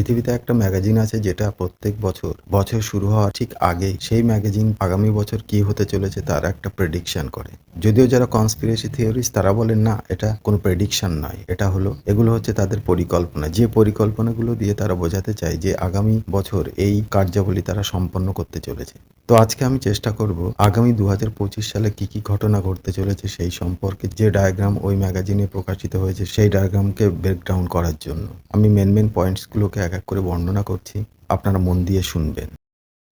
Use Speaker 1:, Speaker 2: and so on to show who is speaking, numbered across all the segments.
Speaker 1: পৃথিবীতে একটা ম্যাগাজিন আছে যেটা প্রত্যেক বছর বছর শুরু হওয়ার ঠিক আগে সেই ম্যাগাজিন আগামী বছর কি হতে চলেছে তার একটা প্রেডিকশন করে। যদিও যারা কনস্পিরেসি থিওরিস তারা বলেন, না, এটা কোনো প্রেডিকশন নয়, এটা হলো, এগুলো হচ্ছে তাদের পরিকল্পনা। যে পরিকল্পনাগুলো দিয়ে তারা বোঝাতে চায় যে আগামী বছর এই কার্যাবলী তারা সম্পন্ন করতে চলেছে। তো আজকে আমি চেষ্টা করব আগামী দু হাজার পঁচিশ সালে কি কি ঘটনা ঘটতে চলেছে সেই সম্পর্কে যে ডায়াগ্রাম ওই ম্যাগাজিনে প্রকাশিত হয়েছে সেই ডায়াগ্রামকে ব্রেকডাউন করার জন্য। আমি মেন মেন পয়েন্টসগুলোকে এক এক করে বর্ণনা করছি। আপনারা মন দিয়ে শুনবেন।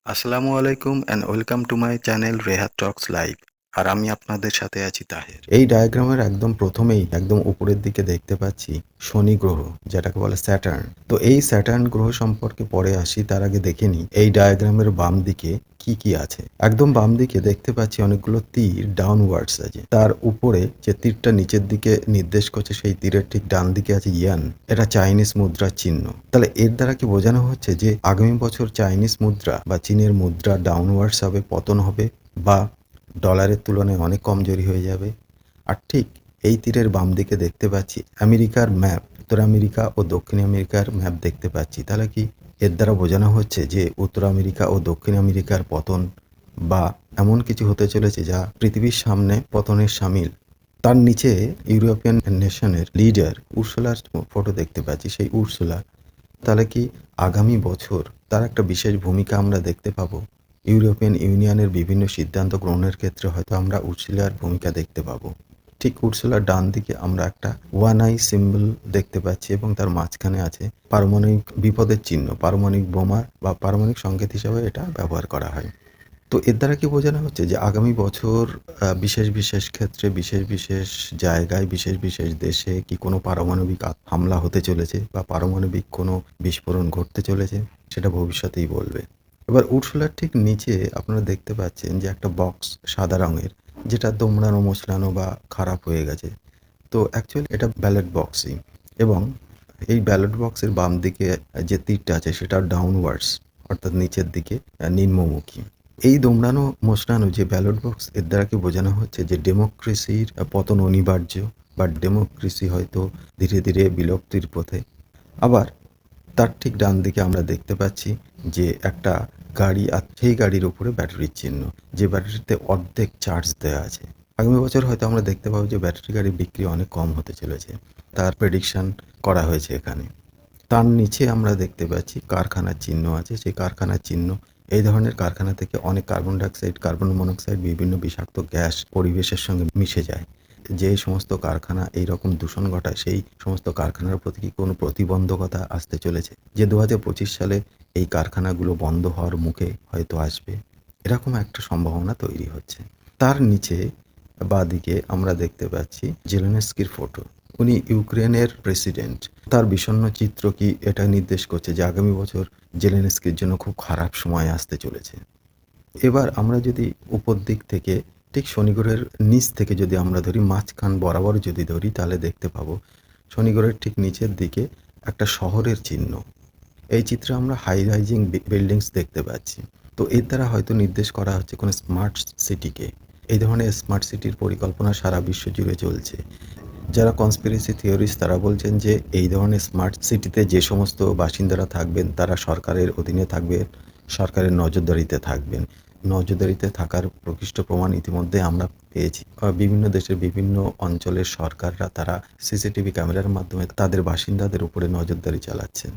Speaker 1: আসসালামু আলাইকুম and welcome to my channel Rehat talks live আর আমি আপনাদের সাথে আছি তাহের। এই ডায়াগ্রামের একদম প্রথমেই, একদম উপরের দিকে দেখতে পাচ্ছি শনি গ্রহ, যেটাকে বলে স্যাটার্ন তো এই স্যাটার্ন গ্রহ সম্পর্কে পরে আসি, তার আগে দেখে নিই, এই ডায়াগ্রামের বাম দিকে কি কি আছে। একদম বাম দিকে দেখতে পাচ্ছি অনেকগুলো তীর ডাউনওয়ার্ডস আছে। তার উপরে যে তীরটা নিচের দিকে নির্দেশ করছে, সেই তীরের ঠিক ডান দিকে আছে ইয়ান। এটা চাইনিজ মুদ্রার চিহ্ন। তাহলে এর দ্বারা কি বোঝানো হচ্ছে যে আগামী বছর চাইনিজ মুদ্রা বা চীনের মুদ্রা ডাউনওয়ার্ডস হবে, পতন হবে বা ডলারের তুলনায় অনেক কমজোরি হয়ে যাবে। আর ঠিক এই তীরের বাম দিকে দেখতে পাচ্ছি আমেরিকার ম্যাপ, উত্তর আমেরিকা ও দক্ষিণ আমেরিকার ম্যাপ দেখতে পাচ্ছি। তাহলে কি এর দ্বারা বোঝানো হচ্ছে যে উত্তর আমেরিকা ও দক্ষিণ আমেরিকার পতন বা এমন কিছু হতে চলেছে যা পৃথিবীর সামনে পতনের সামিল? তার নিচে ইউরোপিয়ান নেশনের লিডার উর্সুলার ফটো দেখতে পাচ্ছি, সেই উর্সুলা। তাহলে কি আগামী বছর তার একটা বিশেষ ভূমিকা আমরা দেখতে পাবো? ইউরোপিয়ান ইউনিয়নের বিভিন্ন সিদ্ধান্ত গ্রহণের ক্ষেত্রে হয়তো আমরা উর্সুলার ভূমিকা দেখতে পাবো। ঠিক উর্সুলার ডান দিকে আমরা একটা ওয়ান আই সিম্বল দেখতে পাচ্ছি এবং তার মাঝখানে আছে পারমাণবিক বিপদের চিহ্ন, পারমাণবিক বোমা বা পারমাণবিক সংকেত হিসাবে এটা ব্যবহার করা হয়। তো এর দ্বারা কি বোঝানো হচ্ছে যে আগামী বছর বিশেষ বিশেষ ক্ষেত্রে, বিশেষ বিশেষ জায়গায়, বিশেষ বিশেষ দেশে কি কোনো পারমাণবিক হামলা হতে চলেছে বা পারমাণবিক কোনো বিস্ফোরণ ঘটতে চলেছে, সেটা ভবিষ্যতেই বলবে। এবার উর্সুলার ঠিক নিচে আপনারা দেখতে পাচ্ছেন যে একটা বক্স সাদা রঙের, যেটা দোমড়ানো, মোচড়ানো বা খারাপ হয়ে গেছে। তো অ্যাকচুয়ালি এটা ব্যালট বক্সই এবং এই ব্যালট বক্সের বাম দিকে যে তীরটা আছে সেটা ডাউনওয়ার্ডস অর্থাৎ নিচের দিকে নিম্নমুখী। এই দোমড়ানো, মোচড়ানো যে ব্যালট বক্স এর দ্বারা কি বোঝানো হচ্ছে যে ডেমোক্রেসির পতন অনিবার্য বা ডেমোক্রেসি হয়তো ধীরে ধীরে বিলুপ্তির পথে। আবার তার ঠিক ডান দিকে আমরা দেখতে পাচ্ছি যে একটা গাড়ি আর সেই গাড়ির উপরে ব্যাটারির চিহ্ন, যে ব্যাটারিতে অর্ধেক চার্জ দেওয়া আছে। আগামী বছর হয়তো আমরা দেখতে পাবো যে ব্যাটারি গাড়ির বিক্রি অনেক কম হতে চলেছে। তার প্রেডিকশন করা হয়েছে এখানে। তার নিচে আমরা দেখতে পাচ্ছি কারখানার চিহ্ন আছে। সেই কারখানার চিহ্ন, এই ধরনের কারখানা থেকে অনেক কার্বন ডাইঅক্সাইড, কার্বন মনোক্সাইড, বিভিন্ন বিষাক্ত গ্যাস পরিবেশের সঙ্গে মিশে যায়। যে সমস্ত কারখানা এই রকম দূষণ ঘটায়, সেই সমস্ত কারখানার প্রতি কি কোনো প্রতিবন্ধকতা আসতে চলেছে? যে দু হাজার পঁচিশ সালে এই কারখানাগুলো বন্ধ হওয়ার মুখে হয়তো আসবে, এরকম একটা সম্ভাবনা তৈরি হচ্ছে। তার নিচে বাদিকে আমরা দেখতে পাচ্ছি জেলেনস্কির ফটো। উনি ইউক্রেনের প্রেসিডেন্ট। তার বিষণ্ণ চিত্র কি এটা নির্দেশ করছে যে আগামী বছর জেলেনস্কির জন্য খুব খারাপ সময় আসতে চলেছে। এবার আমরা যদি উপর দিক থেকে ঠিক শনিগ্রহের নিচ থেকে যদি আমরা ধরি, মাঝখান বরাবর যদি ধরি, তাহলে দেখতে পাবো শনিগ্রহের ঠিক নিচের দিকে একটা শহরের চিহ্ন। এই চিত্রে আমরা হাই রাইজিং বিল্ডিংস দেখতে পাচ্ছি। তো এর দ্বারা হয়তো নির্দেশ করা হচ্ছে কোনো স্মার্ট সিটিকে এই ধরনের স্মার্ট সিটির পরিকল্পনা সারা বিশ্ব জুড়ে চলছে। যারা কনস্পিরেসি থিওরিস্ট তারা বলছেন যে এই ধরনের স্মার্ট সিটিতে যে সমস্ত বাসিন্দারা থাকবেন, তারা সরকারের অধীনে থাকবেন, সরকারের নজরদারিতে থাকবেন। নজরদারিতে থাকার প্রকৃষ্ট প্রমাণ ইতিমধ্যে আমরা পেয়েছি। বিভিন্ন দেশের বিভিন্ন অঞ্চলের সরকাররা তারা সিসিটিভি ক্যামেরার মাধ্যমে তাদের বাসিন্দাদের উপরে নজরদারি চালাচ্ছেন।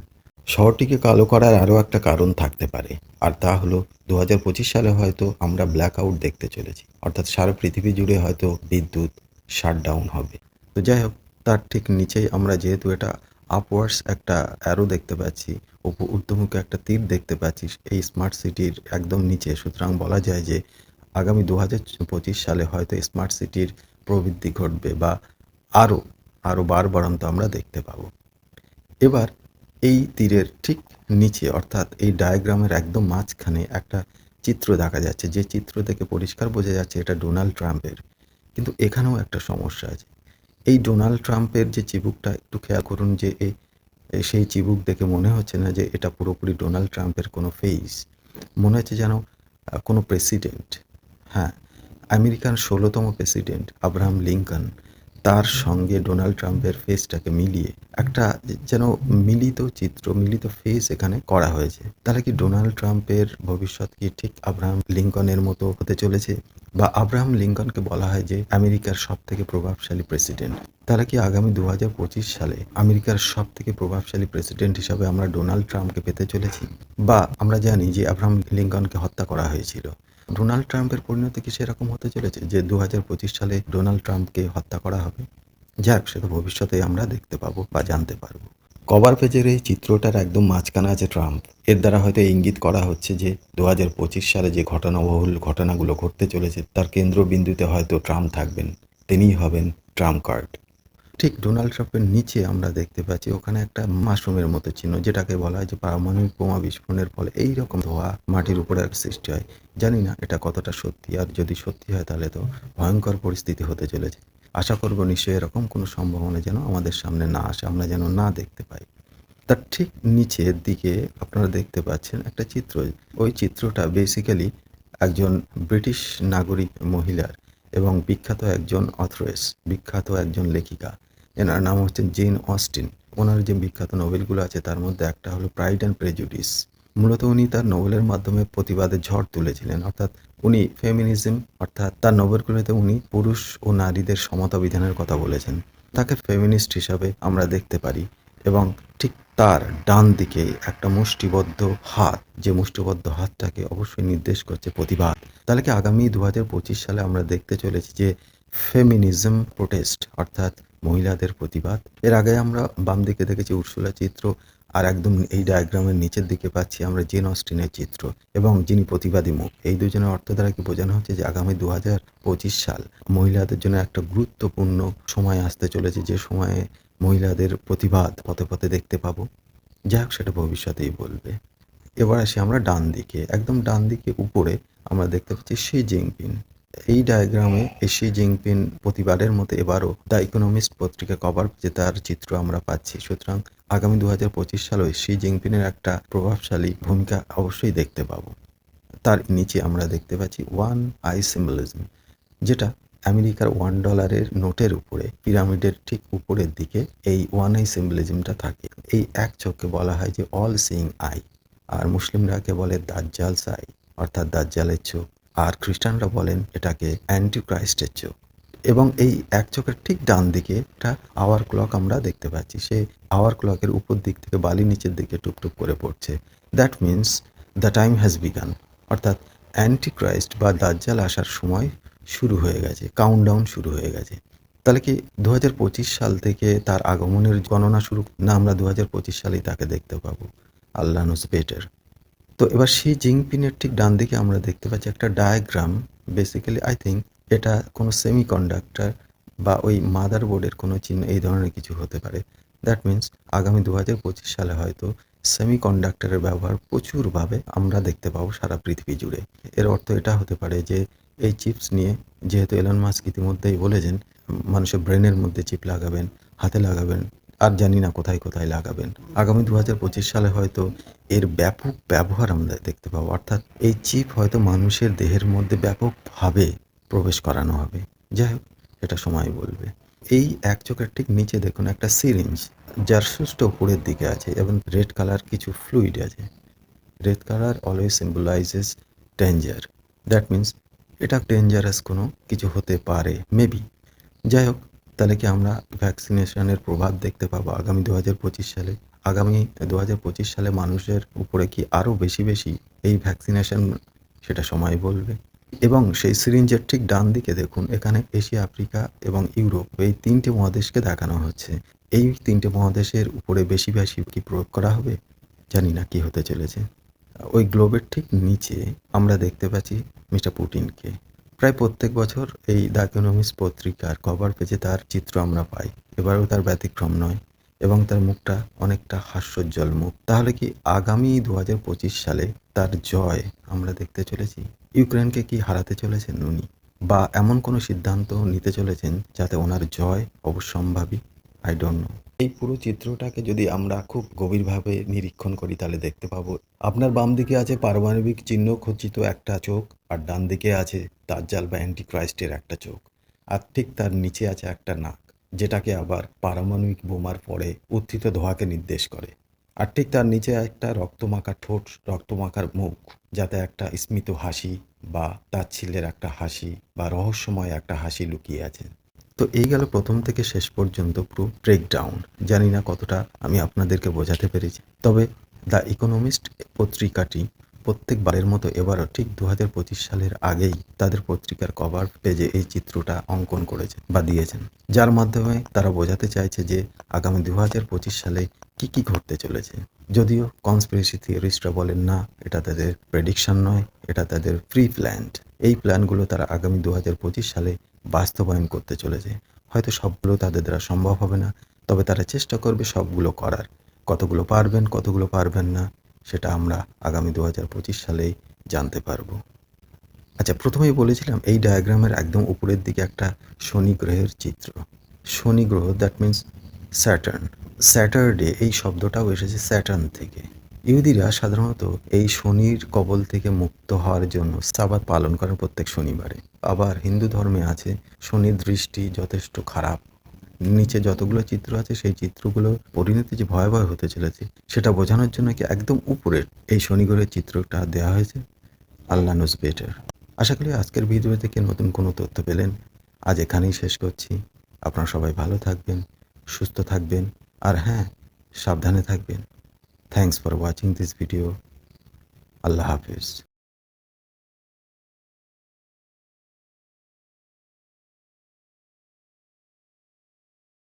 Speaker 1: শহরটিকে কালো করার আরও একটা কারণ থাকতে পারে, আর তা হলো দু হাজার পঁচিশ সালে হয়তো আমরা ব্ল্যাক আউট দেখতে চলেছি, অর্থাৎ সারা পৃথিবী জুড়ে হয়তো বিদ্যুৎ শাটডাউন হবে। তো যাই হোক, তার ঠিক নিচেই আমরা যেহেতু এটা আপওয়ার্ডস একটা অ্যারো দেখতে পাচ্ছি ঊর্ধ্বমুখে একটা তীর দেখতে পাচ্ছি এই স্মার্ট সিটির একদম নিচে। সুতরাং বলা যায় যে, আগামী দু সালে হয়তো স্মার্ট সিটির প্রবৃদ্ধি ঘটবে বা আরও আরও বার বাড়ন্ত আমরা দেখতে পাবো। এবার এই তীরের ঠিক নিচে, অর্থাৎ এই ডায়াগ্রামের একদম মাঝখানে একটা চিত্র দেখা যাচ্ছে। যে চিত্র থেকে পরিষ্কার বোঝা যাচ্ছে এটা ডোনাল্ড ট্রাম্পের। কিন্তু এখানেও একটা সমস্যা আছে। এই ডোনাল্ড ট্রাম্পের যে চিবুকটা, একটু খেয়াল করুন যে এই সেই চিবুক দেখে মনে হচ্ছে না যে এটা পুরোপুরি ডোনাল্ড ট্রাম্পের কোনো ফেস মনে হচ্ছে যেন কোনো প্রেসিডেন্ট হ্যাঁ আমেরিকান ষোলোতম প্রেসিডেন্ট আব্রাহাম লিঙ্কন। তার সঙ্গে ডোনাল্ড ট্রাম্পের ফেসটাকে মিলিয়ে একটা যেন মিলিত চিত্র, মিলিত ফেস এখানে করা হয়েছে। তাহলে কি ডোনাল্ড ট্রাম্পের ভবিষ্যৎ কি ঠিক আব্রাহাম লিঙ্কনের মতো হতে চলেছে? বা আব্রাহাম লিঙ্কনকে বলা হয় যে আমেরিকার সব থেকে প্রভাবশালী প্রেসিডেন্ট তাহলে কি আগামী দু হাজার পঁচিশ সালে আমেরিকার সব থেকে প্রভাবশালী প্রেসিডেন্ট হিসাবে আমরা ডোনাল্ড ট্রাম্পকে পেতে চলেছি? বা আমরা জানি যে আব্রাহাম লিঙ্কনকে হত্যা করা হয়েছিল। ডোনাল্ড ট্রাম্পের পরিণতি কি সেরকম হতে চলেছে যে দু হাজার পঁচিশ সালে ডোনাল্ড ট্রাম্পকে হত্যা করা হবে? যাক সেটা ভবিষ্যতে আমরা দেখতে পাবো বা জানতে পারব। কভার পেজের এই চিত্রটার একদম মাঝখানে আছে ট্রাম্প। এর দ্বারা হয়তো ইঙ্গিত করা হচ্ছে যে দু হাজার পঁচিশ সালে যে ঘটনাবহুল ঘটনাগুলো ঘটতে চলেছে, তার কেন্দ্রবিন্দুতে হয়তো ট্রাম্প থাকবেন, তিনিই হবেন ট্রাম্প কার্ড। ঠিক ডোনাল্ড ট্রাম্পের নিচে আমরা দেখতে পাচ্ছি, ওখানে একটা মাশরুমের মতো চিহ্ন, যেটাকে বলা হয় যে পারমাণবিক বোমা বিস্ফোরণের ফলে এই রকম ধোয়া মাটির উপরে একটা সৃষ্টি হয়। জানি না এটা কতটা সত্যি, আর যদি সত্যি হয় তাহলে তো ভয়ঙ্কর পরিস্থিতি হতে চলেছে। আশা করব নিশ্চয়ই এরকম কোনো সম্ভাবনা যেন আমাদের সামনে না আসে, আমরা যেন না দেখতে পাই। তার ঠিক নিচের দিকে আপনারা দেখতে পাচ্ছেন একটা চিত্র। ওই চিত্রটা বেসিক্যালি একজন ব্রিটিশ নাগরিক মহিলার এবং বিখ্যাত একজন অথরেস বিখ্যাত একজন লেখিকা। এনার নাম হচ্ছেন জেন অস্টিন। ওনার যে বিখ্যাত নোবেলগুলো আছে, তার মধ্যে একটা হলো প্রাইড অ্যান্ড প্রেজুডিস। মূলত উনি তার নোবেলের মাধ্যমে প্রতিবাদের ঝড় তুলেছিলেন। অর্থাৎ উনি ফেমিনিজম, অর্থাৎ তার নোবেলগুলোতে উনি পুরুষ ও নারীদের সমতা বিধানের কথা বলেছেন। তাকে ফেমিনিস্ট হিসাবে আমরা দেখতে পারি এবং ঠিক তার ডান দিকে একটা মুষ্টিবদ্ধ হাত, যে মুষ্টিবদ্ধ হাতটাকে অবশ্যই নির্দেশ করছে প্রতিবাদ। তাহলে কি আগামী দু হাজার পঁচিশ সালে আমরা দেখতে চলেছি যে ফেমিনিজম প্রোটেস্ট, অর্থাৎ মহিলাদের প্রতিবাদ। এর আগে আমরা বাম দিকে দেখেছি উর্সুলা চিত্র আর একদম এই ডায়াগ্রামের নিচের দিকে পাচ্ছি আমরা জেন অস্টিনের চিত্র এবং যিনি প্রতিবাদী মুখ। এই দুজনের অর্থ দ্বারা কি বোঝানো হচ্ছে যে আগামী দু সাল মহিলাদের জন্য একটা গুরুত্বপূর্ণ সময় আসতে চলেছে যে সময়ে মহিলাদের প্রতিবাদ পথে পথে দেখতে পাবো। যাই হোক সেটা ভবিষ্যতেই বলবে। এবার আসি আমরা ডান দিকে। একদম ডান দিকে উপরে আমরা দেখতে পাচ্ছি শি জিনপিং। এই ডায়াগ্রামে শি জিনপিং প্রতিবারের মতো এবারও দ্য ইকোনমিস্ট পত্রিকা কভার যে তার চিত্র আমরা পাচ্ছি। সুতরাং আগামী দু হাজার পঁচিশ সালে শি জিনপিংয়ের একটা প্রভাবশালী ভূমিকা অবশ্যই দেখতে পাবো। তার নিচে আমরা দেখতে পাচ্ছি ওয়ান আই সিম্বলিজম যেটা আমেরিকার ওয়ান ডলারের নোটের উপরে, পিরামিডের ঠিক উপরের দিকে এই ওয়ান আই সিম্বলিজমটা থাকে। এই এক চোখকে বলা হয় যে অল সিং আই আর মুসলিমরাকে বলে দাজ্জাল সাই অর্থাৎ দাজ্জালের চোখ। আর খ্রিস্টানরা বলেন এটাকে অ্যান্টি ক্রাইস্টের চোখ। এবং এই এক চোখের ঠিক ডান দিকে একটা আওয়ার ক্লক আমরা দেখতে পাচ্ছি। সে আওয়ার ক্লকের উপর দিক থেকে বালি নিচের দিকে টুকটুক করে পড়ছে। That means the time has begun অর্থাৎ অ্যান্টি ক্রাইস্ট বা দাজ্জাল আসার সময় শুরু হয়ে গেছে। কাউন্টডাউন শুরু হয়ে গেছে। তাহলে কি দু হাজার পঁচিশ সাল থেকে তার আগমনের গণনা শুরু না, আমরা দু হাজার পঁচিশ সালেই তাকে দেখতে পাবো। আল্লাহ নোস বেটার তো এবার সেই জিংপিনের ঠিক ডান দিকে আমরা দেখতে পাচ্ছি একটা ডায়াগ্রাম বেসিক্যালি আই থিঙ্ক এটা কোনো সেমি কন্ডাক্টর বা ওই মাদার বোর্ডের কোনো চিহ্ন, এই ধরনের কিছু হতে পারে। দ্যাট মিন্স আগামী দু হাজার পঁচিশ সালে হয়তো সেমি কন্ডাক্টরের ব্যবহার প্রচুরভাবে আমরা দেখতে পাবো সারা পৃথিবী জুড়ে। এর অর্থ এটা হতে পারে যে এই চিপস নিয়ে যেহেতু এলন মাস্ক ইতিমধ্যেই বলেছেন, মানুষের ব্রেনের মধ্যে চিপ লাগাবেন, হাতে লাগাবেন আর জানি না কোথায় কোথায় লাগাবেন। আগামী দু সালে হয়তো এর ব্যাপক ব্যবহার আমরা দেখতে পাবো। অর্থাৎ এই চিপ হয়তো মানুষের দেহের মধ্যে ব্যাপকভাবে প্রবেশ করানো হবে। যাই হোক এটা সময় বলবে। এই এক চোখের ঠিক নিচে দেখুন একটা সিরিঞ্জ, যার সুষ্ঠ উপরের দিকে আছে এবং রেড কালার কিছু ফ্লুইড আছে। Red colour always symbolises danger that means এটা ডেঞ্জারাস কোনো কিছু হতে পারে মেবি যাই হোক তাহলে কি আমরা ভ্যাকসিনেশনের প্রভাব দেখতে পাবো আগামী দু সালে? আগামী দু হাজার পঁচিশ সালে মানুষের উপরে কি আরও বেশি বেশি এই ভ্যাকসিনেশন সেটা সময় বলবে? এবং সেই সিরিঞ্জের ঠিক ডান দিকে দেখুন, এখানে এশিয়া, আফ্রিকা এবং ইউরোপ এই তিনটে মহাদেশকে দেখানো হচ্ছে। এই তিনটে মহাদেশের উপরে বেশি বেশি কি প্রয়োগ করা হবে? জানি না কি হতে চলেছে। ওই গ্লোবের ঠিক নিচে আমরা দেখতে পাচ্ছি মিস্টার পুটিনকে। প্রায় প্রত্যেক বছর এই দ্য ইকোনমিক্স পত্রিকার কভার পেজে তার চিত্র আমরা পাই। এবারেও তার ব্যতিক্রম নয় এবং তার মুখটা অনেকটা হাস্যোজ্জ্বল মুখ। তাহলে কি আগামী দু সালে তার জয় আমরা দেখতে চলেছি? ইউক্রেনকে কি হারাতে চলেছেন উনি? বা এমন কোনো সিদ্ধান্ত নিতে চলেছেন যাতে ওনার জয় অবশ্যম্ভাবী? আই ডোন্ট নো এই পুরো চিত্রটাকে যদি আমরা খুব গভীরভাবে নিরীক্ষণ করি, তাহলে দেখতে পাবো, আপনার বাম দিকে আছে পারমাণবিক চিহ্ন খচিত একটা চোখ, আর ডান দিকে আছে দাজ্জাল বা অ্যান্টি ক্রাইস্টের একটা চোখ, আর ঠিক তার নিচে আছে একটা নাক, যেটাকে আবার পারমাণবিক বোমার পরে উত্থিত ধোঁয়াকে নির্দেশ করে, আর ঠিক তার নিচে একটা রক্তমাখা ঠোঁট, রক্তমাখার মুখ, যাতে একটা স্মিত হাসি বা তাচ্ছিল্যের একটা হাসি বা রহস্যময় একটা হাসি লুকিয়ে আছে। তো এই গেল প্রথম থেকে শেষ পর্যন্ত পুরো ব্রেকডাউন জানি না কতটা আমি আপনাদেরকে বোঝাতে পেরেছি। তবে দ্য ইকোনমিস্ট পত্রিকাটি প্রত্যেকবারের মতো এবারও ঠিক দু হাজার পঁচিশ সালের আগেই তাদের পত্রিকার কভার পেজে এই চিত্রটা অঙ্কন করেছে বা দিয়েছেন। যার মাধ্যমে তারা বোঝাতে চাইছে যে আগামী দু হাজার পঁচিশ সালে কি কি ঘটতে চলেছে। যদিও কনস্পিরেসি থিওরিস্টরা বলেন, না, এটা তাদের প্রেডিকশন নয়, এটা তাদের প্রি প্ল্যান্ড এই প্ল্যানগুলো তারা আগামী দু হাজার পঁচিশ সালে বাস্তবায়ন করতে চলেছে। হয়তো সবগুলো তাদের দ্বারা সম্ভব হবে না, তবে তারা চেষ্টা করবে সবগুলো করার। কতগুলো পারবেন কতগুলো পারবেন না, সেটা আমরা আগামী দু হাজার পঁচিশ সালেই জানতে পারব। আচ্ছা প্রথমেই বলেছিলাম, এই ডায়াগ্রামের একদম উপরের দিকে একটা শনি গ্রহের চিত্র। শনি গ্রহ দ্যাট মিন্স স্যাটার্ন স্যাটারডে এই শব্দটাও এসেছে স্যাটার্ন থেকে। ইহুদিরা সাধারণত এই শনির কবল থেকে মুক্ত হওয়ার জন্য সাবাত পালন করেন প্রত্যেক শনিবারে। আবার হিন্দু ধর্মে আছে, শনির দৃষ্টি যথেষ্ট খারাপ। নিচে যতগুলো চিত্র আছে, সেই চিত্রগুলো পরিণতি যে ভয়াবহ হতে চলেছে, সেটা বোঝানোর জন্য কি একদম উপরের এই শনিগ্রহের চিত্রটা দেওয়া হয়েছে? আল্লাহ নোজ বেটার আশা করি আজকের ভিডিও থেকে নতুন কোনো তথ্য পেলেন। আজ এখানেই শেষ করছি। আপনারা সবাই ভালো থাকবেন, সুস্থ থাকবেন, আর হ্যাঁ সাবধানে থাকবেন। Thanks for watching this video. Allah Hafiz.